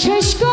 সুখের শেষ